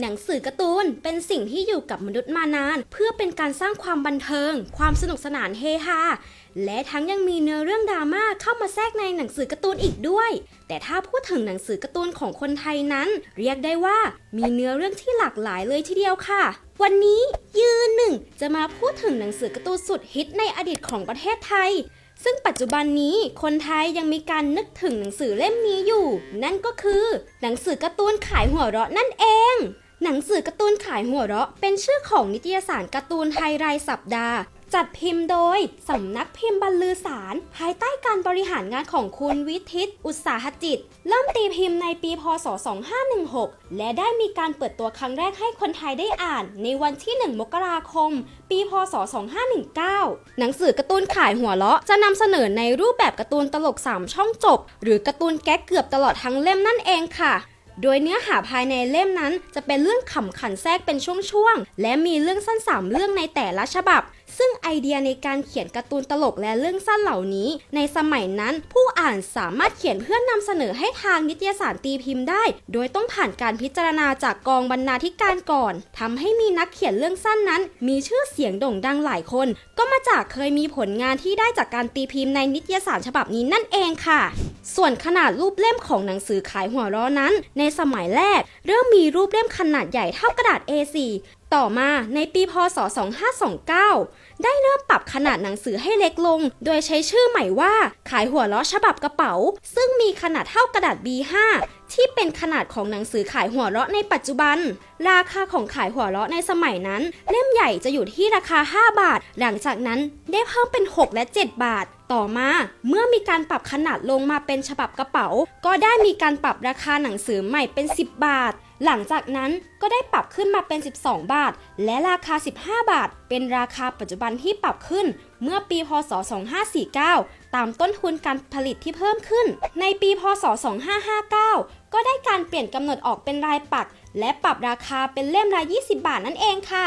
หนังสือการ์ตูนเป็นสิ่งที่อยู่กับมนุษย์มานาน เพื่อเป็นการสร้างความบันเทิง ความสนุกสนานเฮฮาและทั้งยังมีเนื้อเรื่องดราม่าเข้ามาแทรกในหนังสือการ์ตูนอีกด้วย แต่ถ้าพูดถึงหนังสือการ์ตูนของคนไทยนั้น เรียกได้ว่ามีเนื้อเรื่องที่หลากหลายเลยทีเดียวค่ะ วันนี้ยืนหนึ่งจะมาพูดถึงหนังสือการ์ตูนสุดฮิตในอดีตของประเทศไทยซึ่งปัจจุบันนี้คนไทยยังมีการนึกถึงหนังสือเล่มนี้อยู่ นั่นก็คือ หนังสือการ์ตูนขายหัวเราะนั่นเอง หนังสือการ์ตูนขายหัวเราะ เป็นชื่อของนิตยสารการ์ตูนไทยรายสัปดาห์ จัดพิมพ์โดย สำนักพิมพ์บรรลือสาร ภายใต้การบริหารงานของคุณวิทิต อุตสาหจิต เริ่มตีพิมพ์ในปีพศ 2516 และได้มีการเปิดตัวครั้งแรกให้คนไทยได้อ่าน ในวันที่ 1 มกราคม ปีพศ 2519 หนังสือการ์ตูนขายหัวเราะ จะนำเสนอในรูปแบบการ์ตูนตลก 3 ช่องจบ หรือการ์ตูนแก๊กเกือบตลอดทั้งเล่มนั่นเองค่ะ โดยเนื้อหาภายในเล่มนั้นจะเป็นเรื่องขำขันแทรกเป็นช่วงๆ และมีเรื่องสั้นสามเรื่องในแต่ละฉบับ ซึ่งไอเดียในการเขียนการ์ตูนตลกและเรื่องสั้นเหล่านี้ ในสมัยนั้นผู้อ่านสามารถเขียนเพื่อนนำเสนอให้ทางนิตยสารตีพิมพ์ได้ โดยต้องผ่านการพิจารณาจากกองบรรณาธิการก่อนทำให้มีนักเขียนเรื่องสั้นนั้น มีชื่อเสียงโด่งดังหลายคน ก็มาจากเคยมีผลงานที่ได้จากการตีพิมพ์ในนิตยสารฉบับนี้นั่นเองค่ะ ส่วนขนาดรูปเล่มของหนังสือขายหัวเราะนั้น ในสมัยแรก เริ่มมีรูปเล่มขนาดใหญ่เท่ากระดาษ A4 ต่อมาในปีพศ 2529 ได้เริ่มปรับขนาดหนังสือให้เล็กลง โดยใช้ชื่อใหม่ว่าขายหัวเราะฉบับกระเป๋า ซึ่งมีขนาดเท่ากระดาษ B5 ที่เป็นขนาดของหนังสือขายหัวเราะในปัจจุบัน ราคาของขายหัวเราะในสมัยนั้น เล่มใหญ่จะอยู่ที่ราคา 5 บาท หลังจากนั้นได้เพิ่มเป็น 6 และ 7 บาท ต่อมา เมื่อมีการปรับขนาดลงมาเป็นฉบับกระเป๋า ก็ได้มีการปรับราคาหนังสือใหม่เป็น 10 บาท หลังจากนั้นก็ได้ปรับขึ้นมาเป็น 12 บาท และราคา 15 บาท เป็นราคาปัจจุบันที่ปรับขึ้น เมื่อปีพศ 2549 ตามต้นทุนการผลิตที่เพิ่มขึ้น ในปีพศ 2559 ก็ได้การเปลี่ยนกำหนดออกเป็นรายปัก และปรับราคาเป็นเล่มละ 20 บาทนั่นเองค่ะ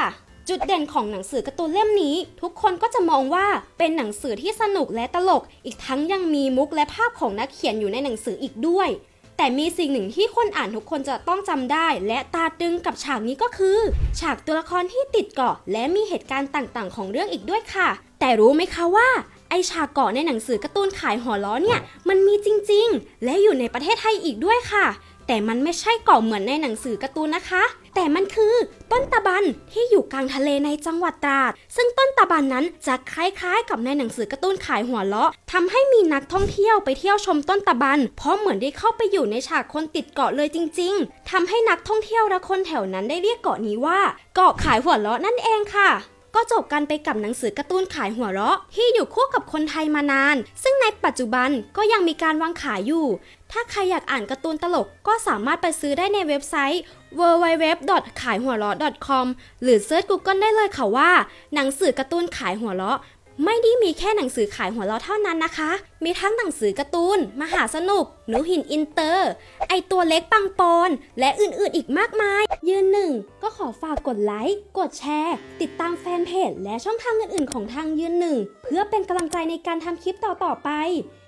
จุดเด่นของหนังสือการ์ตูนเล่มนี้ ทุกคนก็จะมองว่าเป็นหนังสือที่สนุกและตลก อีกทั้งยังมีมุกและภาพของนักเขียนอยู่ในหนังสืออีกด้วย แต่มีสิ่งหนึ่งที่คนอ่านทุกคนจะต้องจำได้ และตาตึงกับฉากนี้ก็คือ ฉากตัวละครที่ติดเกาะ และมีเหตุการณ์ต่างๆ ของเรื่องอีกด้วยค่ะ แต่รู้ไหมคะว่าไอฉากเกาะในหนังสือการ์ตูนขายหัวล้อเนี่ยมันมีจริง ๆ และอยู่ในประเทศไทยอีกด้วยค่ะ แต่มันไม่ใช่เกาะเหมือนในหนังสือการ์ตูนนะคะ แต่มันคือต้นตะบันที่อยู่กลางทะเลในจังหวัดตราด ซึ่งต้นตะบันนั้นจะคล้ายๆ กับในหนังสือการ์ตูนขายหัวเราะทำให้มีนักท่องเที่ยวไปเที่ยวชมต้นตะบัน เพราะเหมือนได้เข้าไปอยู่ในฉากคนติดเกาะเลยจริง ๆทำให้นักท่องเที่ยวและคนแถวนั้นได้เรียกเกาะนี้ว่า เกาะขายหัวเราะนั่นเองค่ะ ก็จบกันไปกับหนังสือการ์ตูนขายหัวเราะ ที่อยู่คู่กับคนไทยมานาน ซึ่งในปัจจุบันก็ยังมีการวางขายอยู่ ถ้าใครอยากอ่านการ์ตูนตลกก็สามารถไปซื้อได้ในเว็บไซต์ www ขายหัวเราะ com หรือเซิร์ช Google ได้เลยค่ะว่า หนังสือการ์ตูนขายหัวเราะ ไม่ได้มีแค่หนังสือขายหัวเราะเท่านั้นนะคะ มีทั้งหนังสือการ์ตูน มหาสนุก หนูหินอินเตอร์ ไอตัวเล็กปังปอน และอื่นๆอีกมากมาย ยืนหนึ่งก็ขอฝากกดไลค์ กดแชร์ ติดตามแฟนเพจและช่องทางอื่นๆ ของทางยืนหนึ่ง เพื่อเป็นกำลังใจในการทำคลิปต่อๆไป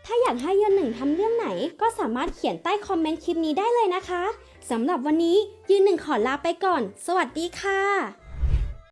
ถ้าอยากให้ยืนหนึ่งทำเรื่องไหน ก็สามารถเขียนใต้คอมเมนต์คลิปนี้ได้เลยนะคะสำหรับวันนี้ยืนหนึ่งขอลาไปก่อน สวัสดีค่ะ